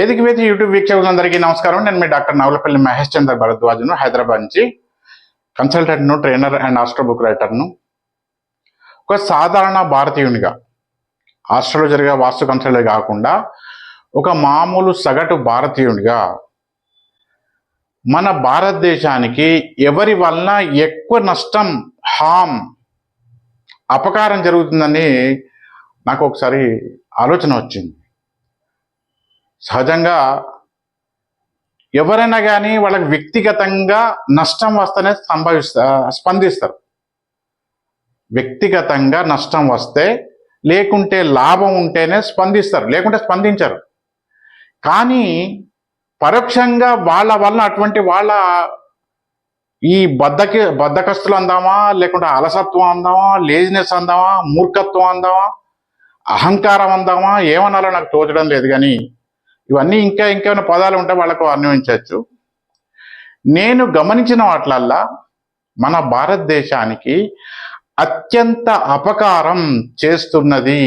వేదిక వేది యూట్యూబ్ వీక్షకులందరికీ నమస్కారం. నేను మీ డాక్టర్ నవలపల్లి మహేష్ చంద్ర భరద్వాజ్ను హైదరాబాద్ నుంచి కన్సల్టెంట్ను ట్రైనర్ అండ్ ఆస్ట్రో బుక్ రైటర్ను. ఒక సాధారణ భారతీయునిగా జరిగే వాస్తు కన్సల్టర్ కాకుండా ఒక మామూలు సగటు భారతీయునిగా మన భారతదేశానికి ఎవరి వలన ఎక్కువ నష్టం హామ్ అపకారం జరుగుతుందని నాకు ఒకసారి ఆలోచన వచ్చింది. సహజంగా ఎవరైనా కానీ వాళ్ళకి వ్యక్తిగతంగా నష్టం వస్తేనే సంభవిస్తా స్పందిస్తారు. వ్యక్తిగతంగా నష్టం వస్తే లేకుంటే లాభం ఉంటేనే స్పందిస్తారు లేకుంటే స్పందించరు. కానీ పరోక్షంగా వాళ్ళ వలన అటువంటి వాళ్ళ ఈ బద్దకి బద్దకస్తులు అందామా లేకుంటే అలసత్వం అందామా లేజినెస్ అందామా మూర్ఖత్వం అందామా అహంకారం అందామా ఏమనాలో నాకు తోచడం లేదు కానీ ఇవన్నీ ఇంకా ఇంకేమైనా పదాలు ఉంటే వాళ్ళకు అన్వయించవచ్చు నేను గమనించిన వాటిలల్లా మన భారతదేశానికి అత్యంత అపకారం చేస్తున్నది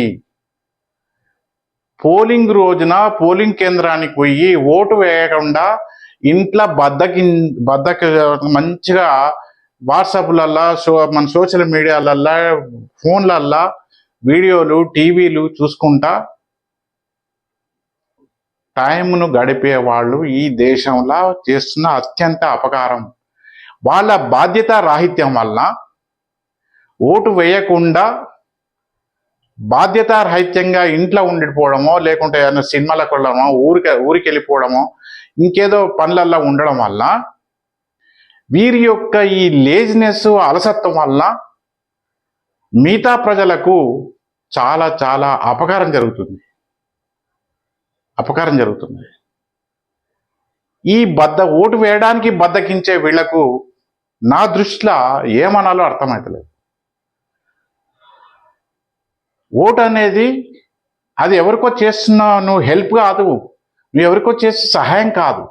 పోలింగ్ రోజున పోలింగ్ కేంద్రానికి పోయి ఓటు వేయకుండా ఇంట్లో బద్దకి బద్దకి మంచిగా వాట్సాప్లల్లా సో మన సోషల్ మీడియాలల్లా ఫోన్లల్లా వీడియోలు టీవీలు చూసుకుంటా టైంను గడిపే వాళ్ళు ఈ దేశంలో చేస్తున్న అత్యంత అపకారం. వాళ్ళ బాధ్యత రాహిత్యం వల్ల ఓటు వేయకుండా బాధ్యత రహిత్యంగా ఇంట్లో ఉండిపోవడమో లేకుంటే ఏదైనా సినిమాలకు వెళ్ళడమో ఊరికి ఊరికి వెళ్ళిపోవడమో ఇంకేదో పనులల్లో ఉండడం వల్ల వీరి యొక్క ఈ లేజినెస్ అలసత్వం వల్ల మిగతా ప్రజలకు చాలా చాలా అపకారం జరుగుతుంది. అపకారం జరుగుతుంది. ఈ బద్ద ఓటు వేయడానికి బద్దకించే వీళ్ళకు నా దృష్టిలో ఏమనాలో అర్థమవుతలేదు ఓటు అనేది అది ఎవరికో చేస్తున్న నువ్వు హెల్ప్ కాదు నువ్వు ఎవరికో చేసే సహాయం కాదు.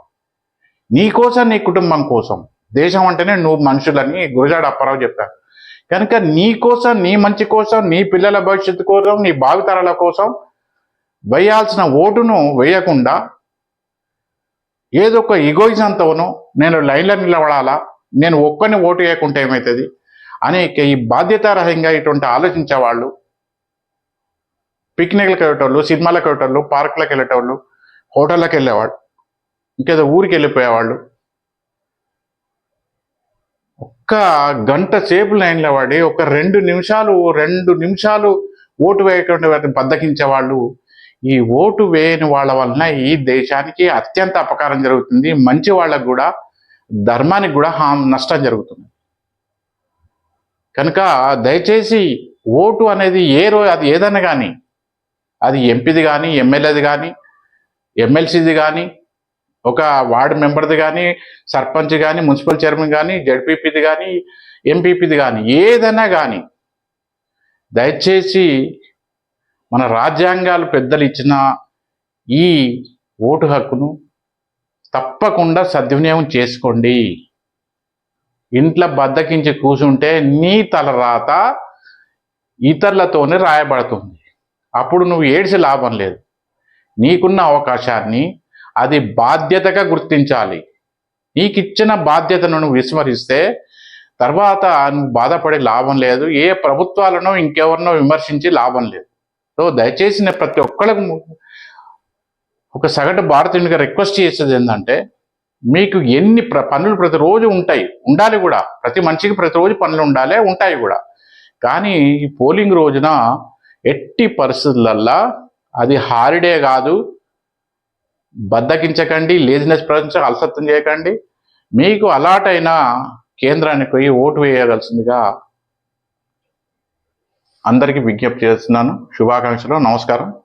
నీ కోసం నీ కుటుంబం కోసం. దేశం అంటేనే నువ్వు మనుషులని గురజాడ అప్పారావు చెప్పారు. కనుక నీ కోసం నీ మంచి కోసం నీ పిల్లల భవిష్యత్తు కోసం నీ భావితరాల కోసం వేయాల్సిన ఓటును వేయకుండా ఏదో ఒక ఇగోయిజంతోనో నేను లైన్లో నిలబడాలా? నేను ఒక్కరిని ఓటు వేయకుంటే ఏమవుతుంది అనే ఈ బాధ్యతారహంగా ఇటువంటి ఆలోచించేవాళ్ళు పిక్నిక్లకు వెళ్ళేటోళ్ళు సినిమాలకు వెళ్ళేటోళ్ళు పార్కులకు వెళ్ళేటోళ్ళు హోటళ్ళకి వెళ్ళేవాళ్ళు ఇంకేదో ఊరికి వెళ్ళిపోయేవాళ్ళు. ఒక్క గంట సేపు లైన్లో పడి ఒక రెండు నిమిషాలు రెండు నిమిషాలు ఓటు వేయటువంటి వాటిని బద్దకించేవాళ్ళు ఈ ఓటు వేయని వాళ్ళ వలన ఈ దేశానికి అత్యంత అపకారం జరుగుతుంది. మంచి వాళ్ళకు కూడా ధర్మానికి కూడా హామ్ నష్టం జరుగుతుంది. కనుక దయచేసి ఓటు అనేది ఏ రోజు అది ఏదైనా కానీ అది ఎంపీది కానీ ఎమ్మెల్యేది కానీ ఎమ్మెల్సీది కానీ ఒక వార్డు మెంబర్ది కానీ సర్పంచ్ కానీ మున్సిపల్ చైర్మన్ కానీ జడ్పీపీది కానీ ఎంపీపీది కానీ ఏదైనా కానీ దయచేసి మన రాజ్యాంగాలు పెద్దలు ఇచ్చిన ఈ ఓటు హక్కును తప్పకుండా సద్వినియోగం చేసుకోండి. ఇంట్లో బద్దకించి కూర్చుంటే నీ తలరాత ఇతరులతోనే రాయబడుతుంది. అప్పుడు నువ్వు ఏడ్చి లాభం లేదు. నీకున్న అవకాశాన్ని అది బాధ్యతగా గుర్తించాలి. నీకు ఇచ్చిన బాధ్యతను నువ్వు విస్మరిస్తే తర్వాత నువ్వు బాధపడే లాభం లేదు. ఏ ప్రభుత్వాలను ఇంకెవరినో విమర్శించి లాభం లేదు. సో దయచేసి నేను ప్రతి ఒక్కళ్ళకు ఒక సగటు భారతీయునిగా రిక్వెస్ట్ చేసేది ఏంటంటే మీకు ఎన్ని ప్ర పనులు ప్రతిరోజు ఉంటాయి ఉండాలి కూడా. ప్రతి మనిషికి ప్రతిరోజు పనులు ఉండాలి ఉంటాయి కూడా. కానీ ఈ పోలింగ్ రోజున ఎట్టి పరిస్థితులల్లా అది హాలిడే కాదు. బద్దకించకండి లేజినెస్ ప్రదర్శించ అలసత్వం చేయకండి. మీకు అలాట్ అయిన కేంద్రానికి పోయి ఓటు వేయవలసిందిగా అందరికీ విజ్ఞప్తి చేస్తున్నాను. శుభాకాంక్షలు. నమస్కారం.